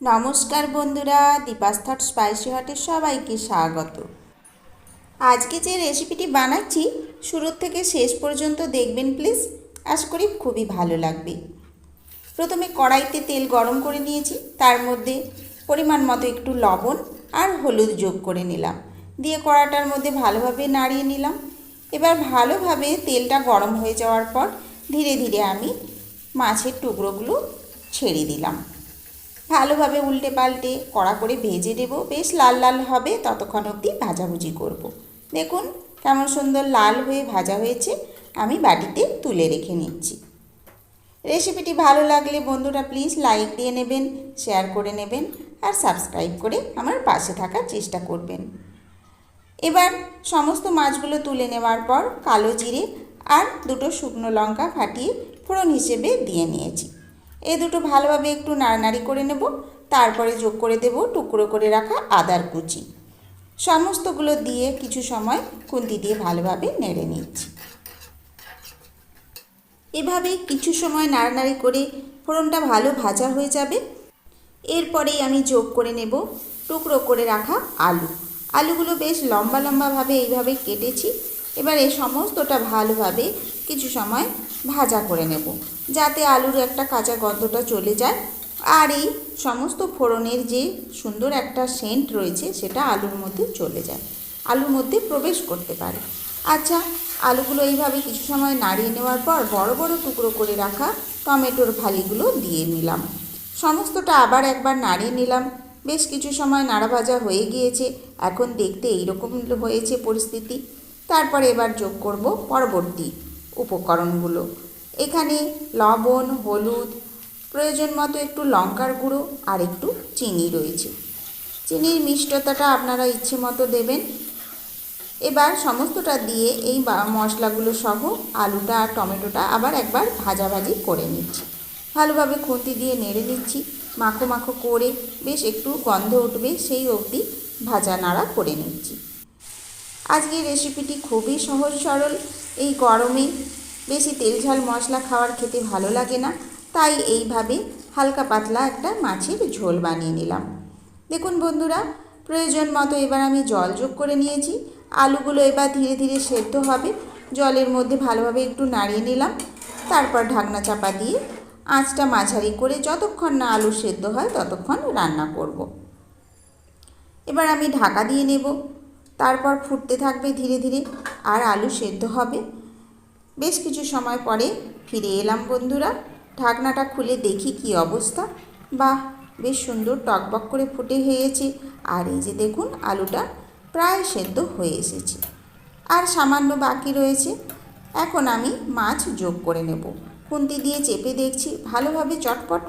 নমস্কার বন্ধুরা, Deepa's thought spicy হটে সবাইকে স্বাগত। আজকে যে রেসিপিটি বানাচ্ছি, শুরুর থেকে শেষ পর্যন্ত দেখবেন প্লিজ আশা করি খুবই ভালো লাগবে। প্রথমে কড়াইতে তেল গরম করে নিয়েছি, তার মধ্যে পরিমাণ মতো একটু লবণ আর হলুদ যোগ করে নিলাম। দিয়ে কড়াটার মধ্যে ভালোভাবে নাড়িয়ে নিলাম। এবার ভালোভাবে তেলটা গরম হয়ে যাওয়ার পর ধীরে ধীরে আমি মাছের টুকরোগুলো ছেড়ে দিলাম। ভালোভাবে উল্টে পাল্টে কড়া করে ভেজে দেবো। বেশ লাল লাল হবে, ততক্ষণ অবধি ভাজাভুজি করব। দেখুন কেমন সুন্দর লাল হয়ে ভাজা হয়েছে, আমি বাটিতে তুলে রেখে নিচ্ছি। রেসিপিটি ভালো লাগলে বন্ধুরা প্লিজ লাইক দিয়ে নেবেন, শেয়ার করে নেবেন আর সাবস্ক্রাইব করে আমার পাশে থাকার চেষ্টা করবেন। এবার সমস্ত মাছগুলো তুলে নেওয়ার পর কালো জিরে আর দুটো শুকনো লঙ্কা ফাটিয়ে ফোড়ন হিসেবে দিয়ে নিয়েছি। এ দুটো ভালোভাবে একটু নাড়ানাড়ি করে নেব, তারপরে যোগ করে দেব টুকরো করে রাখা আদার কুচি। সমস্তগুলো দিয়ে কিছু সময় খুন্তি দিয়ে ভালোভাবে নেড়ে নিচ্ছি। এভাবে কিছু সময় নাড়ানাড়ি করে ফোড়নটা ভালো ভাজা হয়ে যাবে। এরপরেই আমি যোগ করে নেব টুকরো করে রাখা আলু। আলুগুলো বেশ লম্বা লম্বাভাবে এইভাবে কেটেছি। এবার এই সমস্তটা ভালোভাবে কিছু সময় ভাজা করে নেব। যাতে আলুর একটা কাঁচা গন্ধটা চলে যায়। আর এই সমস্ত ফোড়নের যে সুন্দর একটা সেন্ট রয়েছে, সেটা আলুর মধ্যে চলে যায়। আলুর মধ্যে প্রবেশ করতে পারে। আচ্ছা আলুগুলো এইভাবে কিছু সময় নাড়িয়ে নেওয়ার পর বড় বড় টুকরো করে রাখা টমেটোর ফালিগুলো দিয়ে নিলাম। সমস্তটা আবার একবার নাড়িয়ে নিলাম। বেশ কিছু সময় নাড়া ভাজা হয়ে গিয়েছে। এখন দেখতে এইরকম হয়েছে পরিস্থিতি। তারপরে এবার যোগ করব পরবর্তী উপকরণগুলো। এখানে লবণ, হলুদ, প্রয়োজন মতো একটু লঙ্কার গুঁড়ো আর একটু চিনি রয়েছে। চিনির মিষ্টতাটা আপনারা ইচ্ছে মতো দেবেন। এবার সমস্তটা দিয়ে এই মশলাগুলো সহ আলুটা আর টমেটোটা আবার একবার ভাজাভাজি করে নিচ্ছি। ভালোভাবে খুন্তি দিয়ে নেড়ে নিচ্ছি। মাখো মাখো করে বেশ একটু গন্ধ উঠবে সেই অবধি ভাজা নাড়া করে নিচ্ছি। আজকের রেসিপিটি খুবই সহজ, সরল। এই গরমে বেশি তেল ঝাল মশলা খাওয়ার খেতে ভালো লাগে না। তাই এইভাবে হালকা পাতলা একটা মাছের ঝোল বানিয়ে নিলাম। দেখুন বন্ধুরা, প্রয়োজন মতো এবার আমি জল যোগ করে নিয়েছি। আলুগুলো এবার ধীরে ধীরে সেদ্ধ হবে। জলের মধ্যে ভালোভাবে একটু নাড়িয়ে নিলাম। তারপর ঢাকনা চাপা দিয়ে আঁচটা মাঝারি করে যতক্ষণ না আলু সেদ্ধ হয় ততক্ষণ রান্না করব। এবার আমি ঢাকা দিয়ে নেব। তারপর ফুটতে থাকবে ধীরে ধীরে আর আলু সেদ্ধ হবে। বেশ কিছু সময় পরে ফিরে এলাম বন্ধুরা। ঢাকনাটা খুলে দেখি কি অবস্থা। বাহ, বেশ সুন্দর টকবক করে ফুটে হয়েছে। আর এই যে দেখুন, আলুটা প্রায় সেদ্ধ হয়ে এসেছে। আর সামান্য বাকি রয়েছে। এখন আমি মাছ যোগ করে নেব। খুন্তি দিয়ে চেপে দেখছি, ভালোভাবে চটপট।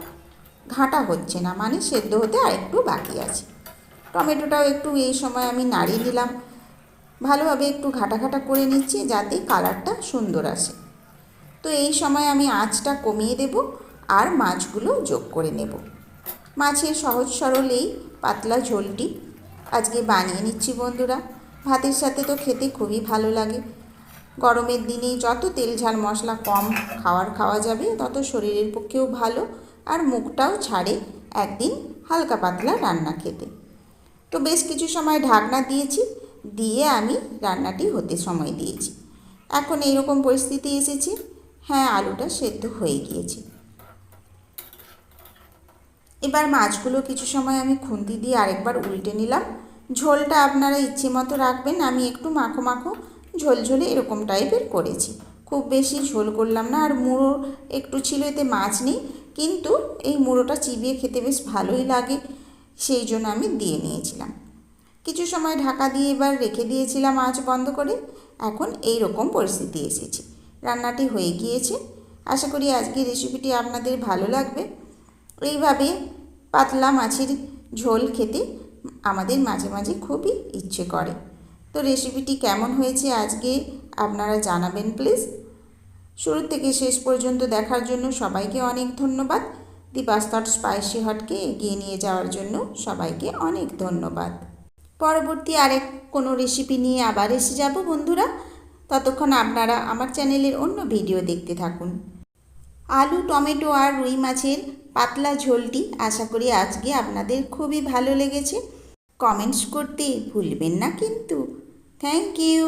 ঘাঁটা হচ্ছে না মানে সেদ্ধ হতে আর একটু বাকি আছে। টমেটোটাও একটু এই সময় আমি নাড়িয়ে দিলাম। ভালোভাবে একটু ঘাটা ঘাটা করে নিচ্ছি যাতে কালারটা সুন্দর আসে। তো এই সময় আমি আঁচটা কমিয়ে দেব আর মাছগুলো যোগ করে নেব। মাছের সহজ সরল এই পাতলা ঝোলটি আজকে বানিয়ে নিচ্ছি বন্ধুরা। ভাতের সাথে তো খেতে খুবই ভালো লাগে। গরমের দিনে যত তেল ঝাল মশলা কম খাওয়ার খাওয়া যাবে, তত শরীরের পক্ষেও ভালো আর মুখটাও ছাড়ে একদিন হালকা পাতলা রান্না খেতে। তো বেশ কিছু সময় ঢাকনা দিয়েছি, দিয়ে আমি রান্নাটি হতে সময় দিয়েছি। এখন এইরকম পরিস্থিতি এসেছে হ্যাঁ আলুটা সেদ্ধ হয়ে গিয়েছে। এবার মাছগুলো কিছু সময় আমি খুন্তি দিয়ে আরেকবার উল্টে নিলাম। ঝোলটা আপনারা ইচ্ছে মতো রাখবেন, আমি একটু মাখো মাখো ঝোলঝোলে এরকম টাইপের করেছি। খুব বেশি ঝোল করলাম না, আর মুড়ো একটু ছিল, এতে মাছ নেই, কিন্তু এই মুড়োটা চিবিয়ে খেতে বেশ ভালোই লাগে। সেই জন্য আমি দিয়ে নিয়েছিলাম। কিছু সময় ঢাকা দিয়ে এবার রেখে দিয়েছিলাম আঁচ বন্ধ করে। এখন এই রকম পরিস্থিতি এসেছে। রান্নাটি হয়ে গিয়েছে। আশা করি আজকের রেসিপিটি আপনাদের ভালো লাগবে। এইভাবে পাতলা মাছের ঝোল খেতে আমাদের মাঝে মাঝে খুবই ইচ্ছে করে। তো রেসিপিটি কেমন হয়েছে আজকে আপনারা জানাবেন প্লিজ শুরু থেকে শেষ পর্যন্ত দেখার জন্য সবাইকে অনেক ধন্যবাদ। দীপাস্তর স্পাইসি হটকে এগিয়ে নিয়ে যাওয়ার জন্য সবাইকে অনেক ধন্যবাদ। পরবর্তী আরেক কোনো রেসিপি নিয়ে আবার এসে যাব বন্ধুরা। ততক্ষণ আপনারা আমার চ্যানেলের অন্য ভিডিও দেখতে থাকুন। আলু, টমেটো আর রুই মাছের পাতলা ঝোলটি আশা করি আজকে আপনাদের খুবই ভালো লেগেছে। কমেন্টস করতে ভুলবেন না কিন্তু। Thank you